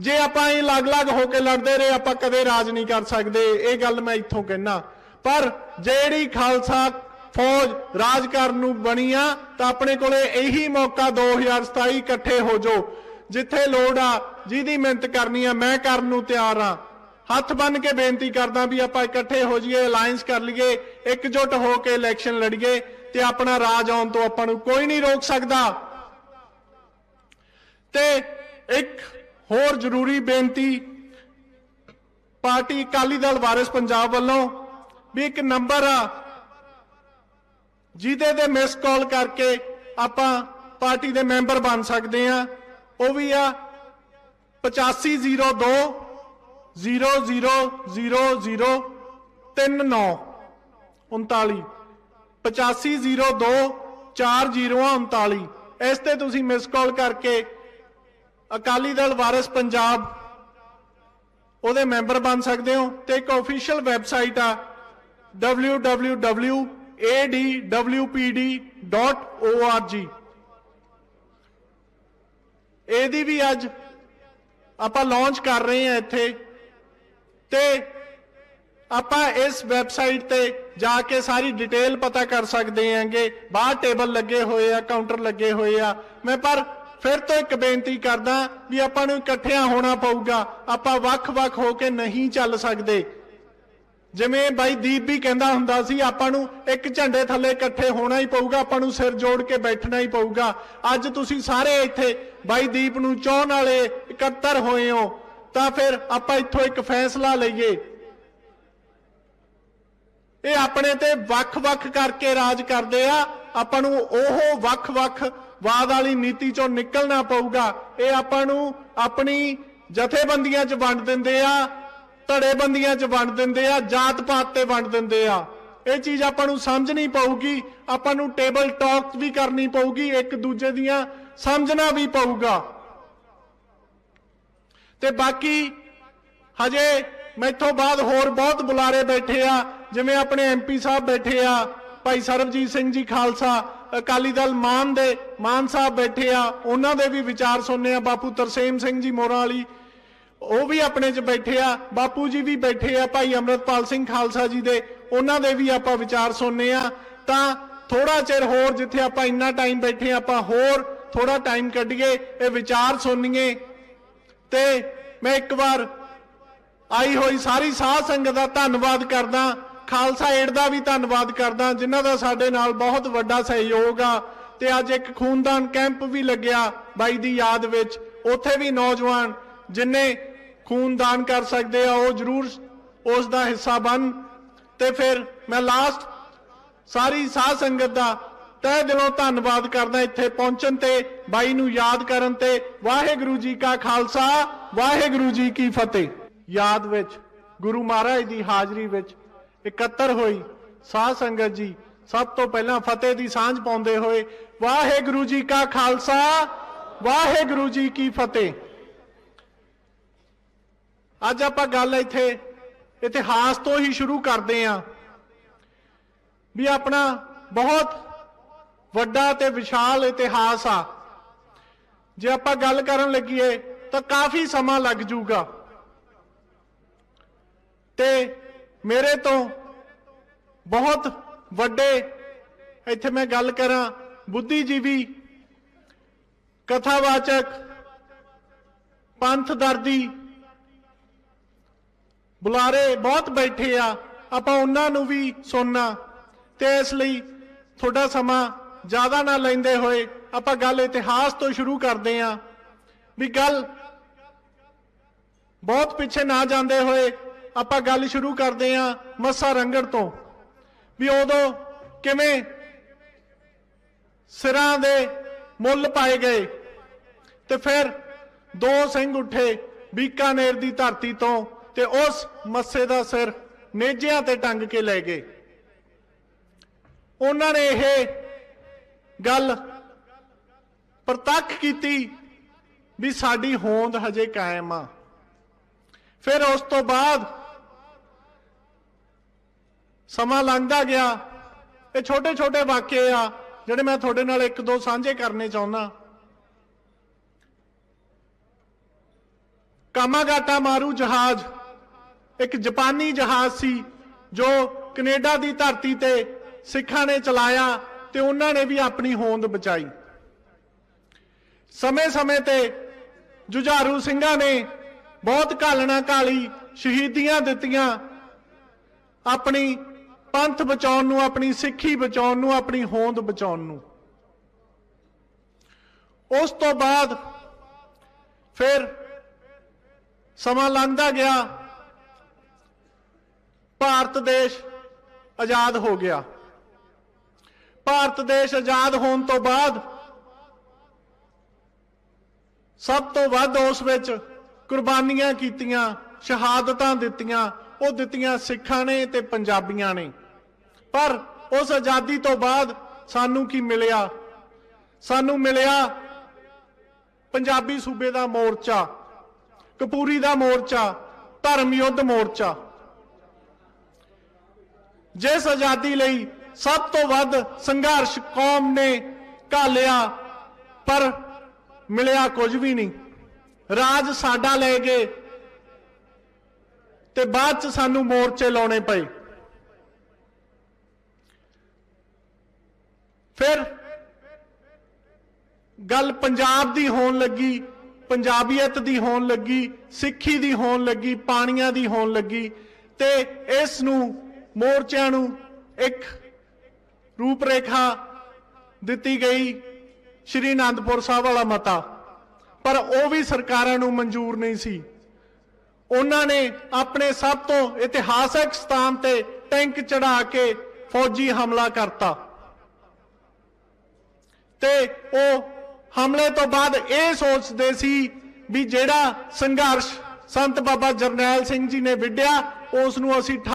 ਜੇ ਆਪਾਂ ਇਹ ਅਲੱਗ-ਅਲੱਗ ਹੋ ਕੇ ਲੜਦੇ ਰਹੇ, ਆਪਾਂ ਕਦੇ ਰਾਜ ਨਹੀਂ ਕਰ ਸਕਦੇ। ਇਹ ਗੱਲ ਮੈਂ ਇੱਥੋਂ ਕਹਿਣਾ ਪਰ ਜਿਹੜੀ ਖਾਲਸਾ ਫੌਜ ਰਾਜ ਕਰਨ ਨੂੰ ਬਣੀ ਆ, ਤਾਂ ਆਪਣੇ ਕੋਲੇ ਇਹੀ ਮੌਕਾ 2027 ਇਕੱਠੇ ਹੋ ਜਾਓ, ਜਿੱਥੇ ਲੋੜ ਆ, ਜਿਹਦੀ ਮਿਹਨਤ ਕਰਨੀ ਆ, ਮੈਂ ਕਰਨ ਨੂੰ ਤਿਆਰ ਆ। ਹੱਥ ਬੰਨ ਕੇ ਬੇਨਤੀ ਕਰਦਾ ਵੀ ਆਪਾਂ ਇਕੱਠੇ ਹੋ ਜਾਈਏ ਅਲਾਈਅੰਸ ਕਰ ਲਈਏ, ਇਕਜੁੱਟ ਹੋ ਕੇ ਇਲੈਕਸ਼ਨ ਲੜੀਏ, ਤੇ ਆਪਣਾ ਰਾਜ ਆਉਣ ਤੋਂ ਆਪਾਂ ਨੂੰ ਕੋਈ ਨਹੀਂ ਰੋਕ ਸਕਦਾ। ਤੇ ਇੱਕ ਹੋਰ ਜ਼ਰੂਰੀ ਬੇਨਤੀ, ਪਾਰਟੀ ਅਕਾਲੀ ਦਲ ਵਾਰਿਸ ਪੰਜਾਬ ਵੱਲੋਂ ਵੀ ਇੱਕ ਨੰਬਰ ਆ, ਜਿਹਦੇ ਤੇ ਮਿਸ ਕਾਲ ਕਰਕੇ ਆਪਾਂ ਪਾਰਟੀ ਦੇ ਮੈਂਬਰ ਬਣ ਸਕਦੇ ਆ ਉਹ ਵੀ ਆ 8502 000039 39 8502 4039 ਇਸ ਤੇ ਤੁਸੀਂ ਮਿਸ ਕਾਲ ਕਰਕੇ ਅਕਾਲੀ ਦਲ ਵਾਰਿਸ ਪੰਜਾਬ। ਉਹਦੇ ਮੈਂਬਰ ਬਣ ਸਕਦੇ ਹੋ ਤੇ ਇੱਕ ਅਫੀਸ਼ੀਅਲ ਵੈਬਸਾਈਟ ਆ www.adwpd.org ਇਹਦੀ ਵੀ ਅੱਜ ਆਪਾਂ ਲਾਂਚ ਕਰ ਰਹੇ ਹਾਂ ਇੱਥੇ। ਤੇ ਆਪਾਂ ਇਸ ਵੈਬਸਾਈਟ ਤੇ ਜਾ ਕੇ ਸਾਰੀ ਡਿਟੇਲ ਪਤਾ ਕਰ ਸਕਦੇ ਹਾਂਗੇ। ਬਾਹਰ ਟੇਬਲ ਲੱਗੇ ਹੋਏ ਆ ਕਾਊਂਟਰ ਲੱਗੇ ਹੋਏ ਆ। ਮੈਂ ਪਰ ਫਿਰ ਤੋਂ ਇੱਕ ਬੇਨਤੀ ਕਰਦਾ ਵੀ ਆਪਾਂ ਨੂੰ ਇਕੱਠਿਆਂ ਹੋਣਾ ਪਊਗਾ। ਆਪਾਂ ਵੱਖ-ਵੱਖ ਹੋ ਕੇ ਨਹੀਂ ਚੱਲ ਸਕਦੇ। ਜਿਵੇਂ ਬਾਈ ਦੀਪ ਵੀ ਕਹਿੰਦਾ ਹੁੰਦਾ ਸੀ, ਆਪਾਂ ਨੂੰ ਇੱਕ ਝੰਡੇ ਥੱਲੇ ਇਕੱਠੇ ਹੋਣਾ ਹੀ ਪਊਗਾ, ਆਪਾਂ ਨੂੰ ਸਿਰ ਜੋੜ ਕੇ ਬੈਠਣਾ ਹੀ ਪਊਗਾ। ਅੱਜ ਤੁਸੀਂ ਸਾਰੇ ਇੱਥੇ ਬਾਈ ਦੀਪ ਨੂੰ ਚਾਹਣ ਵਾਲੇ ਇਕੱਤਰ ਹੋਏ ਹੋ, ਤਾਂ ਫਿਰ ਆਪਾਂ ਇੱਥੋਂ ਇੱਕ ਫੈਸਲਾ ਲਈਏ। ਇਹ ਆਪਣੇ ਤੇ ਵੱਖ-ਵੱਖ ਕਰਕੇ ਰਾਜ ਕਰਦੇ ਆ। ਆਪਾਂ ਨੂੰ ਉਹ ਵੱਖ-ਵੱਖ ਵਾਦ ਵਾਲੀ ਨੀਤੀ ਚੋਂ ਨਿਕਲਣਾ ਪਊਗਾ। ਇਹ ਆਪਾਂ ਨੂੰ ਆਪਣੀ ਜਥੇਬੰਦੀਆਂ 'ਚ ਵੰਡ ਦਿੰਦੇ ਆ, ਧੜੇਬੰਦੀਆਂ 'ਚ ਵੰਡ ਦਿੰਦੇ ਆ ਜਾਤ ਪਾਤ ਤੇ ਵੰਡ ਦਿੰਦੇ ਆ। ਇਹ ਚੀਜ਼ ਆਪਾਂ ਨੂੰ ਸਮਝਣੀ ਪਊਗੀ, ਆਪਾਂ ਨੂੰ ਟੇਬਲ ਟਾਕ ਵੀ ਕਰਨੀ ਪਊਗੀ, ਇੱਕ ਦੂਜੇ ਦੀਆਂ ਸਮਝਣਾ ਵੀ ਪਊਗਾ। ਤੇ ਬਾਕੀ ਹਜੇ ਮੈਥੋਂ ਬਾਅਦ ਹੋਰ ਬਹੁਤ ਬੁਲਾਰੇ ਬੈਠੇ ਆ, ਜਿਵੇਂ ਆਪਣੇ ਐਮਪੀ ਸਾਹਿਬ ਬੈਠੇ ਆ, ਭਾਈ ਸਰਬਜੀਤ ਸਿੰਘ ਜੀ ਖਾਲਸਾ ਅਕਾਲੀ ਦਲ ਮਾਨ ਦੇ, ਮਾਨ ਸਾਹਿਬ ਬੈਠੇ ਆ, ਉਹਨਾਂ ਦੇ ਵੀ ਵਿਚਾਰ ਸੁਣਨੇ ਆ, ਬਾਪੂ ਤਰਸੇਮ ਸਿੰਘ ਜੀ ਮੋਰਾਂ ਵਾਲੀ। ਉਹ ਵੀ ਆਪਣੇ 'ਚ ਬੈਠੇ ਆ, ਬਾਪੂ ਜੀ ਵੀ ਬੈਠੇ ਆ, ਭਾਈ ਅਮਰਤਪਾਲ ਸਿੰਘ ਖਾਲਸਾ ਜੀ ਦੇ, ਉਹਨਾਂ ਦੇ ਵੀ ਆਪਾਂ ਵਿਚਾਰ ਸੁਣਨੇ ਆ। ਤਾਂ ਥੋੜਾ ਚਿਰ ਹੋਰ ਜਿੱਥੇ ਆਪਾਂ ਇੰਨਾ ਟਾਈਮ ਬੈਠੇ ਆਪਾਂ ਹੋਰ ਥੋੜਾ ਟਾਈਮ ਕੱਢੀਏ, ਇਹ ਵਿਚਾਰ ਸੁਣੀਏ ਤੇ ਮੈਂ ਇੱਕ ਵਾਰ ਆਈ ਹੋਈ ਸਾਰੀ ਸਾਧ ਸੰਗਤ ਦਾ ਧੰਨਵਾਦ ਕਰਦਾ। ਖਾਲਸਾ ਏਡ ਦਾ ਵੀ ਧੰਨਵਾਦ ਕਰਦਾ, ਜਿਨ੍ਹਾਂ ਦਾ ਸਾਡੇ ਨਾਲ ਬਹੁਤ ਵੱਡਾ ਸਹਿਯੋਗ ਆ। ਤੇ ਅੱਜ ਇੱਕ ਖੂਨਦਾਨ ਕੈਂਪ ਵੀ ਲੱਗਿਆ ਬਾਈ ਦੀ ਯਾਦ ਵਿੱਚ। ਉੱਥੇ ਵੀ ਨੌਜਵਾਨ ਜਿਨੇ ਖੂਨਦਾਨ ਕਰ ਸਕਦੇ ਆ, ਉਹ ਜ਼ਰੂਰ ਉਸ ਦਾ ਹਿੱਸਾ ਬਣ। ਤੇ ਫਿਰ ਮੈਂ ਲਾਸਟ ਸਾਰੀ ਸਾਧ ਸੰਗਤ ਦਾ ਤਹਿ ਦਿਲੋਂ ਧੰਨਵਾਦ ਕਰਦਾ ਇੱਥੇ ਪਹੁੰਚਣ ਤੇ, ਬਾਈ ਨੂੰ ਯਾਦ ਕਰਨ ਤੇ। ਵਾਹਿਗੁਰੂ ਜੀ ਕਾ ਖਾਲਸਾ, ਵਾਹਿਗੁਰੂ ਜੀ ਕੀ ਫਤਿਹ। ਯਾਦ ਵਿੱਚ, ਗੁਰੂ ਮਹਾਰਾਜ ਦੀ ਹਾਜ਼ਰੀ ਵਿੱਚ ਇਕੱਤਰ ਹੋਈ। ਸਾਧ ਸੰਗਤ ਜੀ, ਸਭ ਤੋਂ ਪਹਿਲਾਂ ਫਤਿਹ ਦੀ ਸਾਂਝ ਪਾਉਂਦੇ ਹੋਏ ਵਾਹਿਗੁਰੂ ਜੀ ਕਾ ਖਾਲਸਾ, ਵਾਹਿਗੁਰੂ ਜੀ ਕੀ ਫਤਿਹ। ਅੱਜ ਆਪਾਂ ਗੱਲ ਇੱਥੇ, ਇਤਿਹਾਸ ਤੋਂ ਹੀ ਸ਼ੁਰੂ ਕਰਦੇ ਆਂ ਵੀ ਆਪਣਾ ਬਹੁਤ ਵੱਡਾ ਤੇ ਵਿਸ਼ਾਲ ਇਤਿਹਾਸ ਆ। ਜੇ ਆਪਾਂ ਗੱਲ ਕਰਨ ਲੱਗੀਏ ਤਾਂ ਕਾਫੀ ਸਮਾਂ ਲੱਗ ਜਾਊਗਾ ਤੇ ਮੇਰੇ ਤੋਂ ਬਹੁਤ ਵੱਡੇ, ਇੱਥੇ ਮੈਂ ਗੱਲ ਕਰਾਂ, ਬੁੱਧੀਜੀਵੀ ਕਥਾਵਾਚਕ ਪੰਥ ਦਰਦੀ ਬੁਲਾਰੇ ਬਹੁਤ ਬੈਠੇ ਆ, ਆਪਾਂ ਉਹਨਾਂ ਨੂੰ ਵੀ ਸੁਣਨਾ ਤੇ ਇਸ ਲਈ ਤੁਹਾਡਾ ਸਮਾਂ ਜ਼ਿਆਦਾ ਨਾ ਲੈਂਦੇ ਹੋਏ ਆਪਾਂ ਗੱਲ ਇਤਿਹਾਸ ਤੋਂ ਸ਼ੁਰੂ ਕਰਦੇ ਆਂ ਵੀ ਗੱਲ ਬਹੁਤ ਪਿੱਛੇ ਨਾ ਜਾਂਦੇ ਹੋਏ ਆਪਾਂ ਗੱਲ ਸ਼ੁਰੂ ਕਰਦੇ ਆਂ ਮੱਸਾ ਰੰਗੜ ਤੋਂ। ਵੀ ਉਦੋਂ ਕਿਵੇਂ ਸਿਰਾਂ ਦੇ ਮੁੱਲ ਪਾਏ ਗਏ ਤੇ ਫਿਰ ਦੋ ਸਿੰਘ ਉੱਠੇ ਬੀਕਾਨੇਰ ਦੀ ਧਰਤੀ ਤੋਂ ਤੇ ਉਸ ਮੱਸੇ ਦਾ ਸਿਰ ਨੇਜਿਆਂ ਤੇ ਟੰਗ ਕੇ ਲੈ ਗਏ। ਉਹਨਾਂ ਨੇ ਇਹ ਗੱਲ ਪ੍ਰਤੱਖ ਕੀਤੀ ਵੀ ਸਾਡੀ ਹੋਂਦ ਹਜੇ ਕਾਇਮ ਆ। ਫਿਰ ਉਸ ਤੋਂ ਬਾਅਦ ਸਮਾਂ ਲੰਘਦਾ ਗਿਆ। ਇਹ ਛੋਟੇ ਛੋਟੇ ਵਾਕਿਏ ਆ, ਜਿਹੜੇ ਮੈਂ ਤੁਹਾਡੇ ਨਾਲ ਇੱਕ ਦੋ ਸਾਂਝੇ ਕਰਨੇ ਚਾਹੁੰਦਾ। ਕਾਮਾਗਾਟਾ ਮਾਰੂ ਜਹਾਜ਼ ਇੱਕ ਜਾਪਾਨੀ ਜਹਾਜ਼ ਸੀ, ਜੋ ਕੈਨੇਡਾ ਦੀ ਧਰਤੀ ਤੇ ਸਿੱਖਾਂ ਨੇ ਚਲਾਇਆ ਤੇ ਉਹਨਾਂ ਨੇ ਵੀ ਆਪਣੀ ਹੋਂਦ ਬਚਾਈ। ਸਮੇਂ-ਸਮੇਂ ਤੇ ਜੁਝਾਰੂ ਸਿੰਘਾਂ ਨੇ ਬਹੁਤ ਘਾਲਣਾ ਘਾਲੀ ਸ਼ਹੀਦੀਆਂ ਦਿੱਤੀਆਂ। ਆਪਣੀ ਪੰਥ ਬਚਾਉਣ ਨੂੰ, ਆਪਣੀ ਸਿੱਖੀ ਬਚਾਉਣ ਨੂੰ, ਆਪਣੀ ਹੋਂਦ ਬਚਾਉਣ ਨੂੰ। ਉਸ ਤੋਂ ਬਾਅਦ ਫਿਰ ਸਮਾਂ ਲੰਘਦਾ ਗਿਆ। ਭਾਰਤ ਦੇਸ਼ ਆਜ਼ਾਦ ਹੋ ਗਿਆ। ਭਾਰਤ ਦੇਸ਼ ਆਜ਼ਾਦ ਹੋਣ ਤੋਂ ਬਾਅਦ ਸਭ ਤੋਂ ਵੱਧ ਉਸ ਵਿੱਚ ਕੁਰਬਾਨੀਆਂ ਕੀਤੀਆਂ, ਸ਼ਹਾਦਤਾਂ ਦਿੱਤੀਆਂ, ਉਹ ਦਿੱਤੀਆਂ ਸਿੱਖਾਂ ਨੇ ਤੇ ਪੰਜਾਬੀਆਂ ਨੇ। ਪਰ ਉਸ ਆਜ਼ਾਦੀ ਤੋਂ ਬਾਅਦ ਸਾਨੂੰ ਕੀ ਮਿਲਿਆ? ਸਾਨੂੰ ਮਿਲਿਆ ਪੰਜਾਬੀ ਸੂਬੇ ਦਾ ਮੋਰਚਾ, ਕਪੂਰੀ ਦਾ ਮੋਰਚਾ, ਧਰਮ ਯੁੱਧ ਮੋਰਚਾ। ਜਿਸ ਆਜ਼ਾਦੀ ਲਈ ਸਭ ਤੋਂ ਵੱਧ ਸੰਘਰਸ਼ ਕੌਮ ਨੇ ਘਾਲਿਆ, ਪਰ ਮਿਲਿਆ ਕੁਝ ਵੀ ਨਹੀਂ। ਰਾਜ ਸਾਡਾ ਲੈ ਗਏ ਤੇ ਬਾਅਦ ਚ ਸਾਨੂੰ ਮੋਰਚੇ ਲਾਉਣੇ ਪਏ। ਫਿਰ ਗੱਲ ਪੰਜਾਬ ਦੀ ਹੋਣ ਲੱਗੀ, ਪੰਜਾਬੀਅਤ ਦੀ ਹੋਣ ਲੱਗੀ, ਸਿੱਖੀ ਦੀ ਹੋਣ ਲੱਗੀ, ਪਾਣੀਆਂ ਦੀ ਹੋਣ ਲੱਗੀ ਤੇ ਇਸ ਨੂੰ ਮੋਰਚਿਆਂ ਨੂੰ ਇੱਕ ਰੂਪਰੇਖਾ ਦਿੱਤੀ ਗਈ ਸ਼੍ਰੀ ਅਨੰਦਪੁਰ ਸਾਹਿਬ ਵਾਲਾ ਮਤਾ। ਪਰ ਉਹ ਵੀ ਸਰਕਾਰਾਂ ਨੂੰ ਮਨਜ਼ੂਰ ਨਹੀਂ ਸੀ। ਉਹਨਾਂ ਨੇ ਆਪਣੇ ਸਭ ਤੋਂ ਇਤਿਹਾਸਕ ਸਥਾਨ ਤੇ ਟੈਂਕ ਚੜਾ ਕੇ ਫੌਜੀ ਹਮਲਾ ਕਰਤਾ। ਤੇ ਉਹ ਹਮਲੇ ਤੋਂ ਬਾਅਦ ਇਹ ਸੋਚਦੇ ਸੀ ਵੀ ਜਿਹੜਾ ਸੰਘਰਸ਼ ਸੰਤ ਬਾਬਾ ਜਰਨੈਲ ਸਿੰਘ ਜੀ ਨੇ ਵਿੱਢਿਆ, ਉਸ ਨੂੰ ਅਸੀਂ